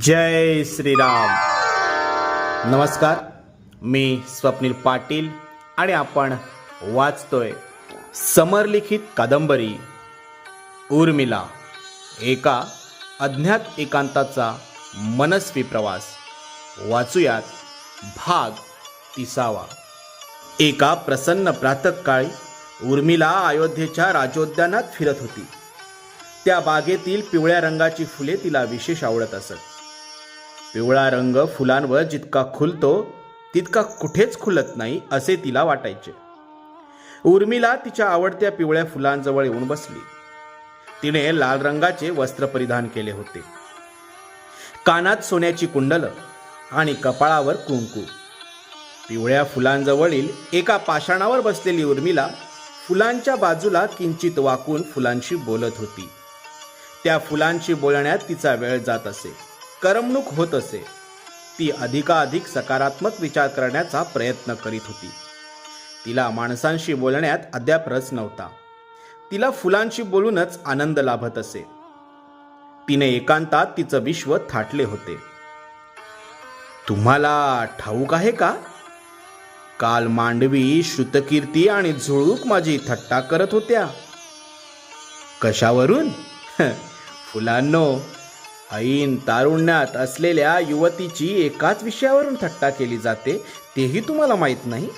जय श्रीराम. नमस्कार मी स्वप्नील पाटील आणि आपण वाचतोय समरलिखित कादंबरी उर्मिला एका अज्ञात एकांताचा मनस्वी प्रवास. वाचूयात भाग तिसावा. एका प्रसन्न प्रातकाळी उर्मिला अयोध्येच्या राजोद्यानात फिरत होती. त्या बागेतील पिवळ्या रंगाची फुले तिला विशेष आवडत असत. पिवळा रंग फुलांवर जितका खुलतो तितका कुठेच खुलत नाही असे तिला वाटायचे. उर्मिला तिच्या आवडत्या पिवळ्या फुलांजवळ येऊन बसली. तिने लाल रंगाचे वस्त्र परिधान केले होते. कानात सोन्याची कुंडल आणि कपाळावर कुंकू. पिवळ्या फुलांजवळील एका पाषाणावर बसलेली उर्मिला फुलांच्या बाजूला किंचित वाकून फुलांशी बोलत होती. त्या फुलांशी बोलण्यात तिचा वेळ जात असे. करमणूक होत असे ती अधिकाधिक सकारात्मक विचार करण्याचा प्रयत्न करीत होती. तिला माणसांशी बोलण्यात अद्याप रस नव्हता. तिला फुलांशी बोलूनच आनंद लाभत असे. तिने एकांतात तिचं विश्व थाटले होते. तुम्हाला ठाऊक आहे का? काल मांडवी श्रुतकीर्ती आणि झुळूक माझी थट्टा करत होत्या. कशावरून? फुलांनो ऐन तारुण्यात असलेल्या युवतीची एकाच विषयावरून थट्टा केली जाते तेही तुम्हाला माहीत नाही?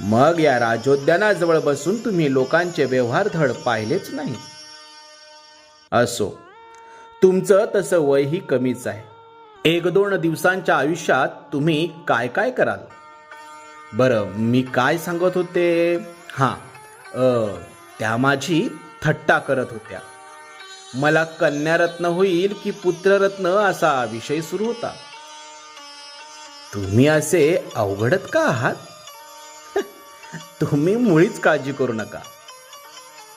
मग या राजोद्यानाजवळ बसून तुम्ही लोकांचे व्यवहार धड पाहिलेच नाही. असो तुमचं तसं वयही कमीच आहे. एक दोन दिवसांच्या आयुष्यात तुम्ही काय काय कराल? बरं मी काय सांगत होते? हां त्या माझी थट्टा करत होत्या. मला कन्यारत्न होईल की पुत्ररत्न असा विषय सुरू होता. तुम्ही असे अवघडत का आहात? तुम्ही मुळीच काळजी करू नका.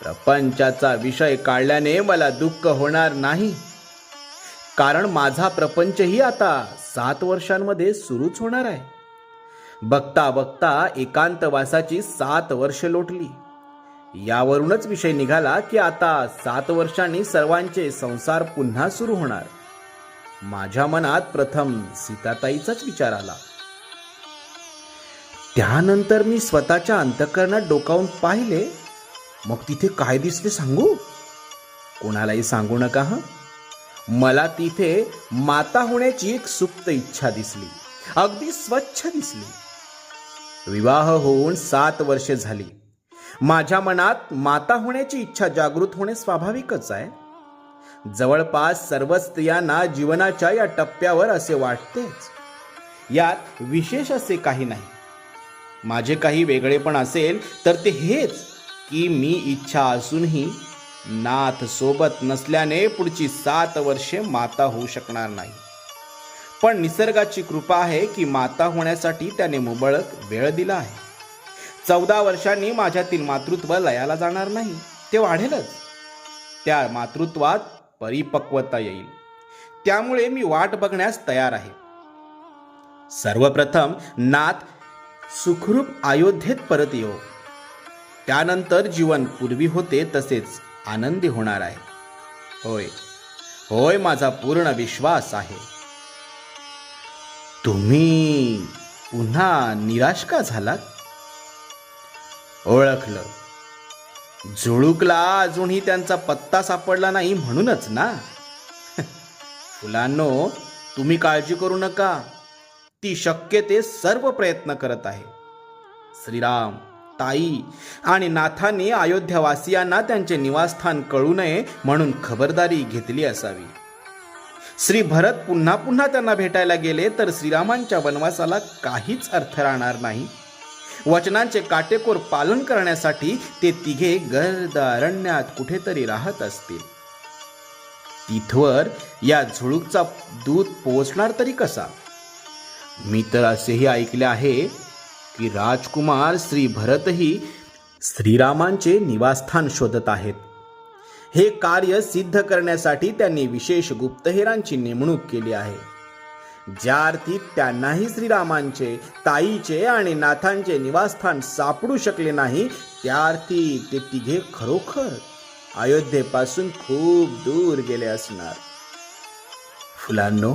प्रपंचाचा विषय काढल्याने मला दुःख होणार नाही. कारण माझा प्रपंचही आता सात वर्षांमध्ये सुरूच होणार आहे. बघता बघता एकांतवासाची सात वर्ष लोटली. यावरूनच विषय निघाला की आता सात वर्षांनी सर्वांचे संसार पुन्हा सुरू होणार. माझ्या मनात प्रथम सीताताईचाच विचार आला. त्यानंतर मी स्वतःच्या अंतकरणात डोकावून पाहिले. मग तिथे काय दिसले सांगू? कोणालाही सांगू नका ह? मला तिथे माता होण्याची एक सुप्त इच्छा दिसली. अगदी स्वच्छ दिसली. विवाह होऊन सात वर्षे झाली. माझ्या मनात माता होण्याची इच्छा जागृत होणे स्वाभाविकच आहे. जवळपास सर्व स्त्रियांना जीवनाच्या या टप्प्यावर असे वाटतेच. यात विशेष असे काही नाही. माझे काही वेगळेपण असेल तर ते हेच की मी इच्छा असूनही नाथ सोबत नसल्याने पुढची सात वर्षे माता होऊ शकणार नाही. पण निसर्गाची कृपा आहे की माता होण्यासाठी त्याने मुबळक वेळ दिला आहे. चौदा वर्षांनी माझ्यातील मातृत्व लयाला जाणार नाही. ते वाढेलच. त्या मातृत्वात परिपक्वता येईल. त्यामुळे मी वाट बघण्यास तयार आहे. सर्वप्रथम नाथ सुखरूप अयोध्येत परत येऊ त्यानंतर जीवन पूर्वी होते तसेच आनंदी होणार आहे. होय. होय माझा पूर्ण विश्वास आहे. तुम्ही पुन्हा निराश का झालात? ओळखलं. झुळूकला अजूनही त्यांचा पत्ता सापडला नाही म्हणूनच ना? फुलांनो तुम्ही काळजी करू नका. ती शक्य ते सर्व प्रयत्न करत आहे. श्रीराम ताई आणि नाथांनी अयोध्यावासियांना त्यांचे निवासस्थान कळू नये म्हणून खबरदारी घेतली असावी. श्री भरत पुन्हा पुन्हा त्यांना भेटायला गेले तर श्रीरामांच्या वनवासाला काहीच अर्थ राहणार नाही. वचनांचे काटेकोर पालन करण्यासाठी ते तिघे गर्द अरण्यात कुठेतरी राहत असतील. तिथवर या झुळूकचा दूध पोहोचणार तरी कसा? मी तर असेही ऐकले आहे की राजकुमार श्री भरतही श्रीरामांचे निवासस्थान शोधत आहेत. हे कार्य सिद्ध करण्यासाठी त्यांनी विशेष गुप्तहेरांची नेमणूक केली आहे. ज्या अर्थी त्यांनाही श्रीरामांचे ताईचे आणि नाथांचे निवासस्थान सापडू शकले नाही त्या अर्थी ते तिघे खरोखर अयोध्येपासून खूप दूर गेले असणार. फुलांनो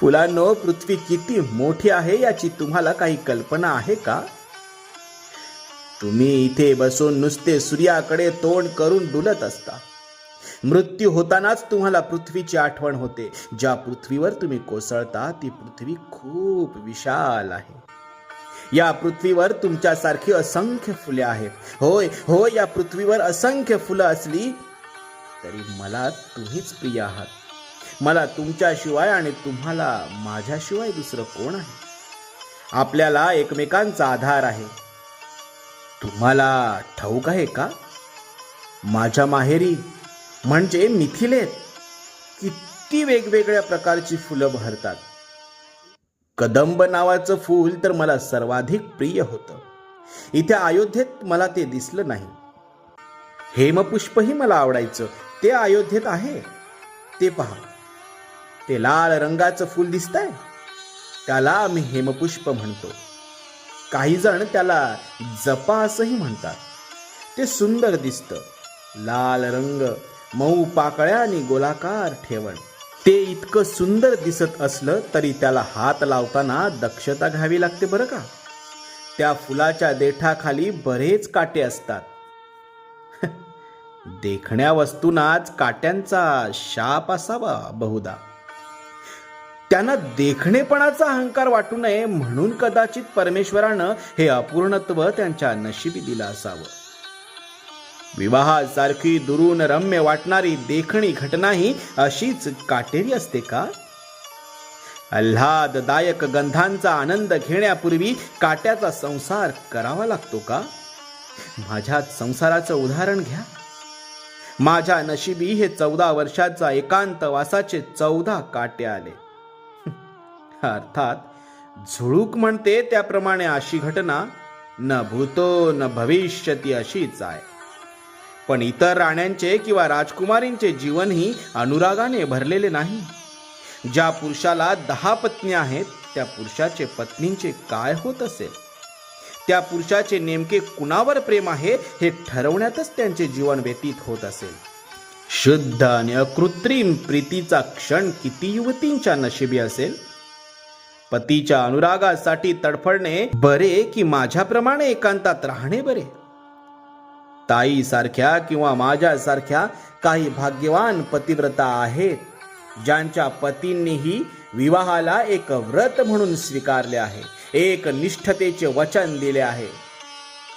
फुलांनो पृथ्वी किती मोठी आहे याची तुम्हाला काही कल्पना आहे का? तुम्ही इथे बसून नुसते सूर्याकडे तोंड करून डुलत असता. मृत्यू होतानाच तुम्हाला पृथ्वीची आठवण होते. ज्या पृथ्वीवर तुम्ही कोसळता ती पृथ्वी खूप विशाल आहे. या पृथ्वीवर तुमच्यासारखी असंख्य फुले आहेत. होय होय या पृथ्वीवर असंख्य फुलं असली तरी मला तुम्हीच प्रिय आहात. मला तुमच्याशिवाय आणि तुम्हाला माझ्याशिवाय दुसरं कोण आहे? आपल्याला एकमेकांचा आधार आहे. तुम्हाला ठाऊक आहे का? माझ्या माहेरी म्हणजे मिथिलेत किती वेगवेगळ्या प्रकारची फुलं भरतात. कदंब नावाचं फूल तर मला सर्वाधिक प्रिय होतं. इथे अयोध्येत मला ते दिसलं नाही. हेमपुष्पही मला आवडायचं. ते अयोध्येत आहे. ते पहा. ते लाल रंगाचं फूल दिसतंय. त्याला आम्ही हेमपुष्प म्हणतो. काही जण त्याला जपा असंही म्हणतात. ते सुंदर दिसतं. लाल रंग मऊ पाकळ्या आणि गोलाकार ठेवण. ते इतकं सुंदर दिसत असलं तरी त्याला हात लावताना दक्षता घ्यावी लागते बरं का? त्या फुलाच्या देठाखाली बरेच काटे असतात. देखण्या वस्तूंनाच काट्यांचा शाप असावा बहुधा. त्यांना देखणेपणाचा अहंकार वाटू नये म्हणून कदाचित परमेश्वरानं हे अपूर्णत्व त्यांच्या नशिबी दिलं असावं. विवाहासारखी दुरून रम्य वाटणारी देखणी घटनाही अशीच काटेरी असते का? आल्हाददायक गंधांचा आनंद घेण्यापूर्वी काट्याचा संसार करावा लागतो का? माझ्या संसाराचं उदाहरण घ्या. माझ्या नशिबी हे चौदा वर्षाचा एकांत वासाचे चौदा काटे आले. अर्थात झुळूक म्हणते त्याप्रमाणे अशी घटना न भूतो न भविष्यती अशीच आहे. पण इतर राण्यांचे किंवा राजकुमारींचे जीवनही अनुरागाने भरलेले नाही. ज्या पुरुषाला दहा पत्नी आहेत त्या पुरुषाचे पत्नींचे काय होत असेल? त्या पुरुषाचे नेमके कुणावर प्रेम आहे हे ठरवण्यातच त्यांचे जीवन व्यतीत होत असेल. शुद्ध आणि अकृत्रिम प्रीतीचा क्षण किती युवतींच्या नशिबी असेल? पतीच्या अनुरागासाठी तडफडणे बरे की माझ्याप्रमाणे एकांतात राहणे बरे? ताई सारख्या किंवा माझ्यासारख्या काही भाग्यवान पतिव्रता आहेत ज्यांच्या पतींनीही विवाहाला एक व्रत म्हणून स्वीकारले आहे एक निष्ठतेचे वचन दिले आहे.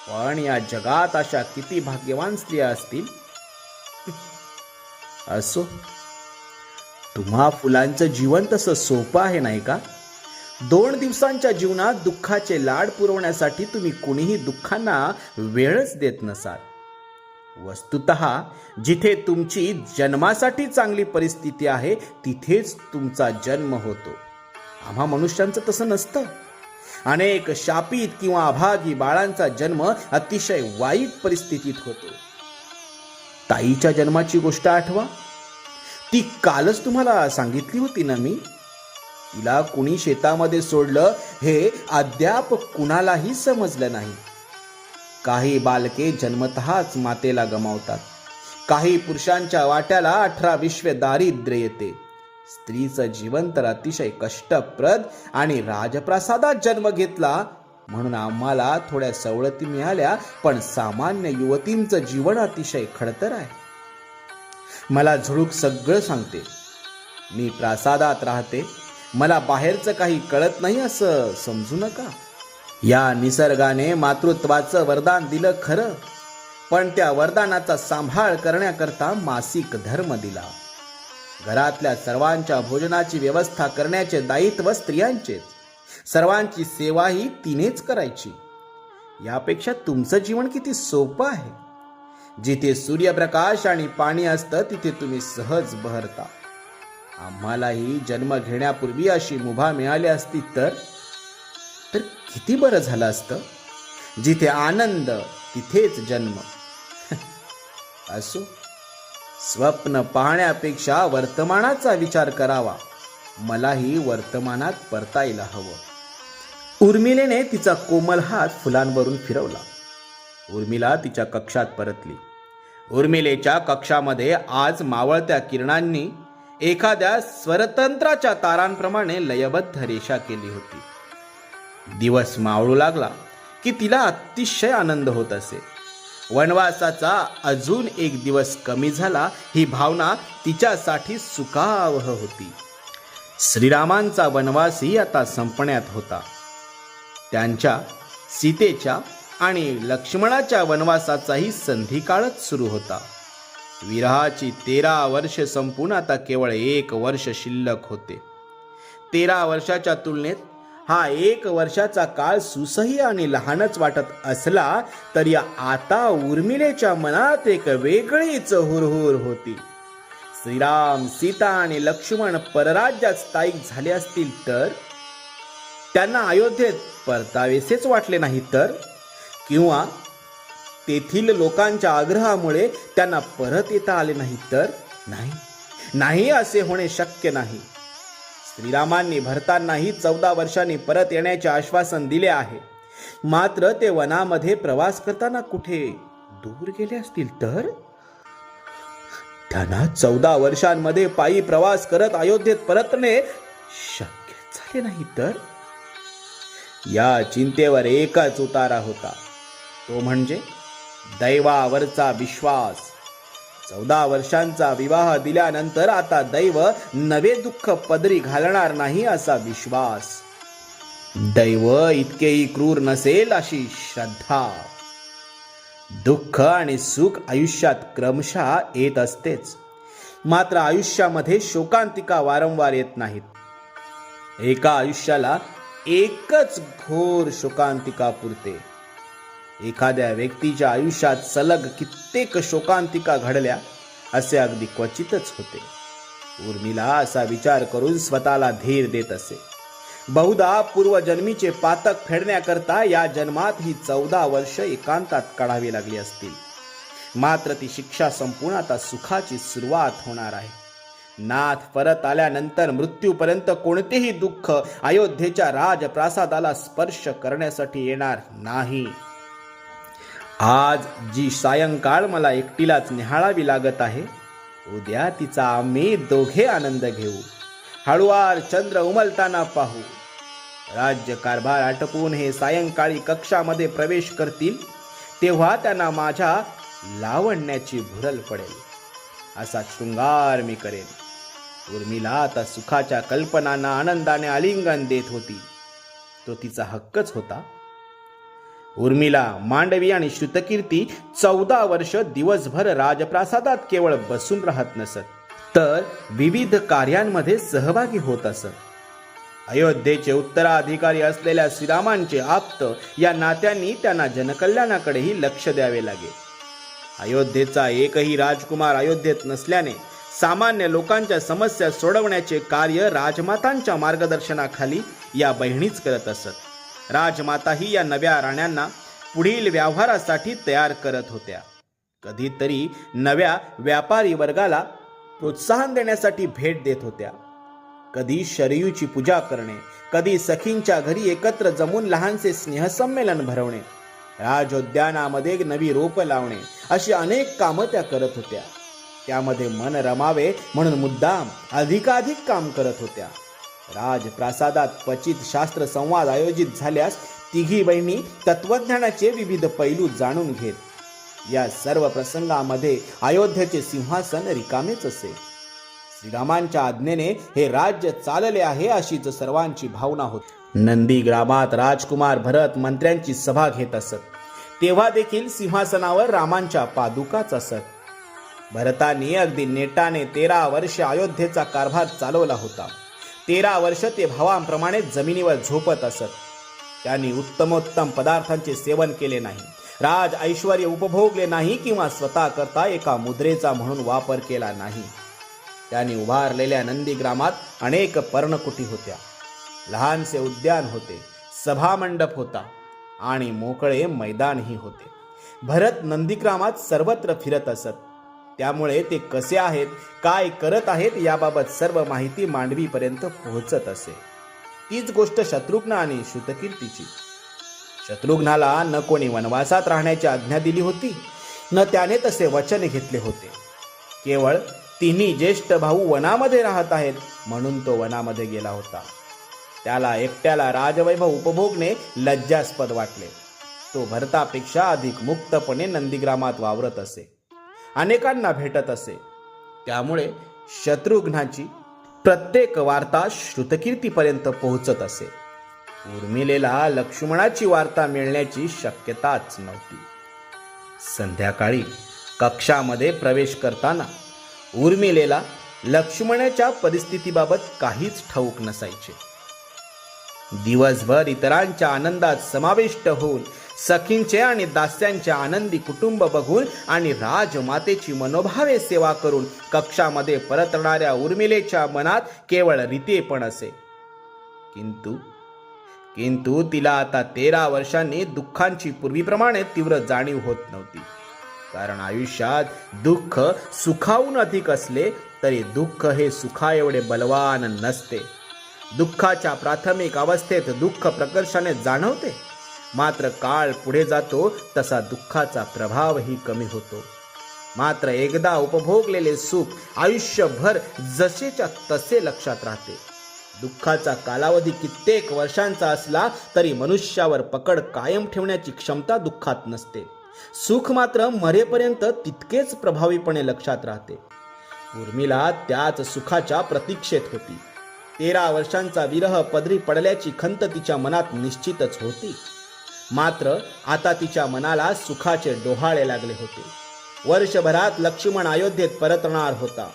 पण या जगात अशा किती भाग्यवान स्त्रिया असतील? असो तुम्हा फुलांचं जीवन तसं सोपं आहे नाही का? दोन दिवसांच्या जीवनात दुःखाचे लाड पुरवण्यासाठी तुम्ही कुणीही दुःखांना वेळच देत नसाल. वस्तुत जिथे तुमची जन्मासाठी चांगली परिस्थिती आहे तिथेच तुमचा जन्म होतो. आम्हा मनुष्यांचं तसं नसतं. अनेक शापित किंवा अभागी बाळांचा जन्म अतिशय वाईट परिस्थितीत होतो. ताईच्या जन्माची गोष्ट आठवा. ती कालच तुम्हाला सांगितली होती ना मी? तिला कुणी शेतामध्ये सोडलं हे अद्याप कुणालाही समजलं नाही. काही बालके जन्मतःच मातेला गमावतात. काही पुरुषांच्या वाट्याला अठरा विश्व दारिद्र्य येते. स्त्रीचं जीवन तर अतिशय कष्टप्रद आणि राजप्रासादात जन्म घेतला म्हणून आम्हाला थोड्या सवलती मिळाल्या पण सामान्य युवतींचं जीवन अतिशय खडतर आहे. मला झुळूक सगळं सांगते. मी प्रासादात राहते. मला बाहेरचं काही कळत नाही असं समजू नका. या निसर्गाने मातृत्वाचं वरदान दिलं खरं पण त्या वरदानाचा सांभाळ करण्याकरता मासिक धर्म दिला. घरातल्या सर्वांच्या भोजनाची व्यवस्था करण्याचे दायित्व स्त्रियांचेच. सर्वांची सेवाही तिनेच करायची. यापेक्षा तुमचं जीवन किती सोपं आहे. जिथे सूर्यप्रकाश आणि पाणी असतं तिथे तुम्ही सहज बहरता. आम्हालाही जन्म घेण्यापूर्वी अशी मुभा मिळाली असती तर तर किती बरं झालं असतं? जिथे आनंद तिथेच जन्म. असो स्वप्न पाहण्यापेक्षा वर्तमानाचा विचार करावा. मलाही वर्तमानात परतायला हवं. उर्मिलेने तिचा कोमल हात फुलांवरून फिरवला. उर्मिला तिच्या कक्षात परतली. उर्मिलेच्या कक्षामध्ये आज मावळत्या किरणांनी एखाद्या स्वरतंत्राच्या तारांप्रमाणे लयबद्ध रेषा केली होती. दिवस मावळू लागला की तिला अतिशय आनंद होत असे. वनवासाचा अजून एक दिवस कमी झाला ही भावना तिच्यासाठी सुखावह होती. श्रीरामांचा वनवासही आता संपण्यात होता. त्यांच्या सीतेच्या आणि लक्ष्मणाच्या वनवासाचाही संधिकाळच सुरू होता. विरहाची तेरा वर्ष संपून आता केवळ एक वर्ष शिल्लक होते. तेरा वर्षाच्या तुलनेत हा एक वर्षाचा काळ सुसही आणि लहानच वाटत असला तरी आता उर्मिलेच्या मनात एक वेगळीच हुरहुर होती. श्रीराम सीता आणि लक्ष्मण परराज्यात स्थायिक झाले असतील तर? त्यांना अयोध्येत परतावेसेच वाटले नाही तर? किंवा तेथील लोकांच्या आग्रहामुळे त्यांना परत येता आले नाही तर? नाही. नाही असे होणे शक्य नाही. श्रीरामांनी भरतांनाही चौदा वर्षांनी परत येण्याचे आश्वासन दिले आहे. मात्र ते वनामध्ये प्रवास करताना कुठे दूर गेले असतील तर? त्यांना चौदा वर्षांमध्ये पायी प्रवास करत अयोध्येत परतणे शक्य झाले नाही तर? या चिंतेवर एकच उतारा होता. तो म्हणजे दैवावरचा विश्वास. चौदा वर्षांचा विवाह दिल्यानंतर आता दैव नवे दुःख पदरी घालणार नाही असा विश्वास. दैव इतकेही क्रूर नसेल अशी श्रद्धा. दुःख आणि सुख आयुष्यात क्रमशः येत असतेच. मात्र आयुष्यामध्ये शोकांतिका वारंवार येत नाहीत. एका आयुष्याला एकच घोर शोकांतिका पुरते. एखाद्या व्यक्तीच्या आयुष्यात सलग कित्येक शोकांतिका घडल्या असे अगदी क्वचितच होते. उर्मिला असा विचार करून स्वतःला धीर देत असे. बहुधा पूर्वजन्मीचे पातक फेडण्याकरता या जन्मात ही चौदा वर्ष एकांतात काढावी लागली असतील. मात्र ती शिक्षा संपूर्ण आता सुखाची सुरुवात होणार आहे. नाथ परत आल्यानंतर मृत्यूपर्यंत कोणतेही दुःख अयोध्येच्या राजप्रासादाला स्पर्श करण्यासाठी येणार नाही. आज जी सायंकाळ मला एकटीलाच निहाळावी लागत आहे उद्या तिचा आम्ही दोघे आनंद घेऊ. हळुवार चंद्र उमलताना पाहू. राज्य कारभार आटपून हे सायंकाळी कक्षामध्ये प्रवेश करतील तेव्हा त्यांना माझ्या लावण्याची भुरल पडेल. असा शृंगार मी करेन. उर्मिला आता सुखाच्या कल्पनांना आनंदाने आलिंगन देत होती. तो तिचा हक्कच होता. उर्मिला मांडवी आणि श्रुतकीर्ती चौदा वर्ष दिवसभर राजप्रासादात केवळ बसून राहत नसत तर विविध कार्यांमध्ये सहभागी होत असत. अयोध्येचे उत्तराधिकारी असलेल्या श्रीरामांचे आप्त या नात्यांनी त्यांना जनकल्याणाकडेही लक्ष द्यावे लागे. अयोध्येचा एकही राजकुमार अयोध्येत नसल्याने सामान्य लोकांच्या समस्या सोडवण्याचे कार्य राजमातांच्या मार्गदर्शनाखाली या बहिणीच करत असत. राजमाताही या नव्या राण्यांना पुढील व्यवहारासाठी तयार करत होत्या. कधीतरी नव्या व्यापारी वर्गाला प्रोत्साहन देण्यासाठी भेट देत होत्या. कधी शरयूची पूजा करणे कधी सखींच्या घरी एकत्र जमून लहानसे स्नेहसंमेलन भरवणे राजोद्यानामध्ये नवी रोपं लावणे अशी अनेक कामं त्या करत होत्या. त्यामध्ये मन रमावे म्हणून मुद्दाम अधिकाधिक काम करत होत्या. राजप्रासादात क्वचित शास्त्र संवाद आयोजित झाल्यास तिघी बहिणी तत्वज्ञानाचे विविध पैलू जाणून घेत. या सर्व प्रसंगामध्ये अयोध्येचे सिंहासन रिकामेच असे. श्रीरामांच्या आज्ञेने हे राज्य चालले आहे अशीच सर्वांची भावना होती. नंदी ग्रामात राजकुमार भरत मंत्र्यांची सभा घेत असत. तेव्हा देखील सिंहासनावर रामांच्या पादुकाच असत. भरतांनी अगदी नेटाने तेरा वर्ष अयोध्येचा कारभार चालवला होता. तेरा वर्ष ते भावांप्रमाणे जमिनीवर झोपत असत. त्यांनी उत्तमोत्तम पदार्थांचे सेवन केले नाही. राज ऐश्वर उपभोगले नाही किंवा स्वतः करता एका मुद्रेचा म्हणून वापर केला नाही. त्यांनी उभारलेल्या नंदीग्रामात अनेक पर्णकुटी होत्या. लहानसे उद्यान होते सभामंडप होता आणि मोकळे मैदानही होते. भरत नंदीग्रामात सर्वत्र फिरत असत. त्यामुळे ते कसे आहेत काय करत आहेत याबाबत सर्व माहिती मांडवीपर्यंत पोहोचत असे. तीच गोष्ट शत्रुघ्न आणि श्रुतकीर्तीची शत्रुघ्नाला न कोणी वनवासात राहण्याची आज्ञा दिली होती न त्याने तसे वचन घेतले होते. केवळ तिन्ही ज्येष्ठ भाऊ वनामध्ये राहत आहेत म्हणून तो वनामध्ये गेला होता. त्याला एकट्याला राजवैभव उपभोगणे लज्जास्पद वाटले. तो भरतापेक्षा अधिक मुक्तपणे नंदीग्रामात वावरत असे. अनेकांना भेटत असे. त्यामुळे शत्रुघ्नाची प्रत्येक वार्ता श्रुतकीर्तीपर्यंत पोहोचत असे. उर्मिलेला लक्ष्मणाची वार्ता मिळण्याची शक्यताच नव्हती. संध्याकाळी कक्षामध्ये प्रवेश करताना उर्मिलेला लक्ष्मणाच्या परिस्थितीबाबत काहीच ठाऊक नसायचे. दिवसभर इतरांच्या आनंदात समाविष्ट होऊन सखींचे आणि दास्यांचे आनंदी कुटुंब बघून आणि राजमातेची मनोभावे सेवा करून कक्षामध्ये परतणाऱ्या उर्मिलेच्या मनात केवळ रीतेपण असे. किंतु किंतु तिला आता तेरा वर्षांनी दुःखांची पूर्वीप्रमाणे तीव्र जाणीव होत नव्हती. कारण आयुष्यात दुःख सुखाहून अधिक असले तरी दुःख हे सुखा एवढे बलवान नसते. दुःखाच्या प्राथमिक अवस्थेत दुःख प्रकर्षाने जाणवते. मात्र काळ पुढे जातो तसा दुःखाचा प्रभावही कमी होतो. मात्र एकदा उपभोगलेले सुख आयुष्यभर जसेच्या तसे लक्षात राहते. दुःखाचा कालावधी कित्येक वर्षांचा असला तरी मनुष्यावर पकड कायम ठेवण्याची क्षमता दुःखात नसते. सुख मात्र मरेपर्यंत तितकेच प्रभावीपणे लक्षात राहते. उर्मिला त्याच सुखाच्या प्रतीक्षेत होती. तेरा वर्षांचा विरह पदरी पडल्याची खंत तिच्या मनात निश्चितच होती. मात्र आता तिच्या मनाला सुखाचे डोहाळे लागले होते. वर्षभरात लक्ष्मण अयोध्येत परतणार होता.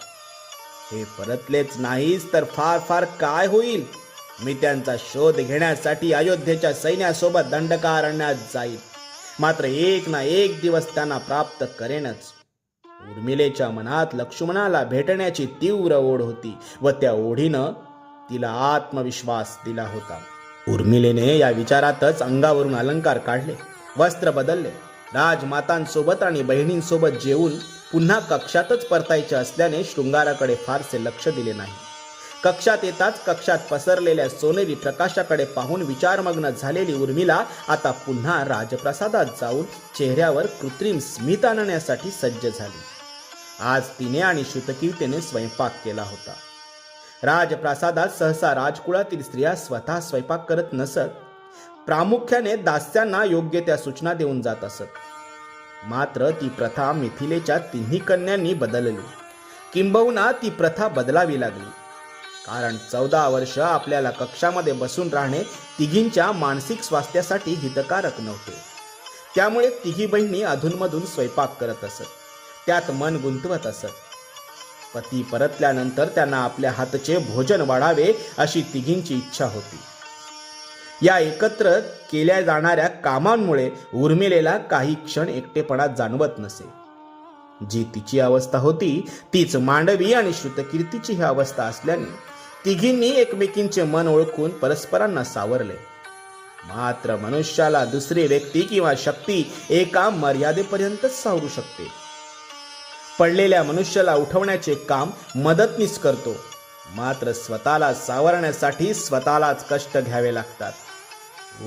हे परतलेच नाहीच तर फार फार काय होईल? मी त्यांचा शोध घेण्यासाठी अयोध्येच्या सैन्यासोबत दंडकारण्यात जाईल मात्र एक ना एक दिवस त्यांना प्राप्त करेनच. उर्मिलेच्या मनात लक्ष्मणाला भेटण्याची तीव्र ओढ होती व त्या ओढीनं तिला आत्मविश्वास दिला होता. उर्मिलेने या विचारातच अंगावरून अलंकार काढले वस्त्र बदलले. राजमातांसोबत आणि बहिणींसोबत जेवून पुन्हा कक्षातच परतायचे असल्याने शृंगाराकडे फारसे लक्ष दिले नाही. कक्षात येताच कक्षात पसरलेल्या सोनेरी प्रकाशाकडे पाहून विचारमग्न झालेली उर्मिला आता पुन्हा राजप्रसादात जाऊन चेहऱ्यावर कृत्रिम स्मित आणण्यासाठी सज्ज झाली. आज तिने आणि श्रुतकीर्तीने स्वयंपाक केला होता. राजप्रासादात सहसा राजकुळातील स्त्रिया स्वतः स्वयंपाक करत नसत. प्रामुख्याने दास्यांना योग्य त्या सूचना देऊन जात असत. मात्र ती प्रथा मिथिलेच्या तिन्ही कन्यांनी बदलली. किंबहुना ती प्रथा बदलावी लागली. कारण चौदा वर्ष आपल्याला कक्षामध्ये बसून राहणे तिघींच्या मानसिक स्वास्थ्यासाठी हितकारक नव्हते. त्यामुळे तिघी बहिणी अधूनमधून स्वयंपाक करत असत. त्यात मन गुंतवत असत. पती परतल्यानंतर त्यांना आपल्या हातचे भोजन वाढावे अशी तिघींची इच्छा होती. या एकत्र केल्या जाणाऱ्या कामांमुळे उर्मिलेला काही क्षण एकटेपणा जाणवत नसे. जी तिची अवस्था होती तीच मांडवी आणि श्रुतकीर्तीची ही अवस्था असल्याने तिघींनी एकमेकींचे मन ओळखून परस्परांना सावरले. मात्र मनुष्याला दुसरी व्यक्ती किंवा शक्ती एका मर्यादेपर्यंतच सावरू शकते. पडलेल्या मनुष्याला उठवण्याचे काम मदतनीस करतो. मात्र स्वतःला सावरण्यासाठी स्वतःलाच कष्ट घ्यावे लागतात.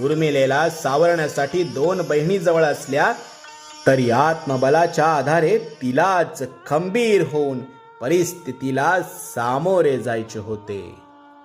उर्मिलेला सावरण्यासाठी दोन बहिणी जवळ असल्या तरी आत्मबलाच्या आधारे तिलाच खंबीर होऊन परिस्थितीला सामोरे जायचे होते.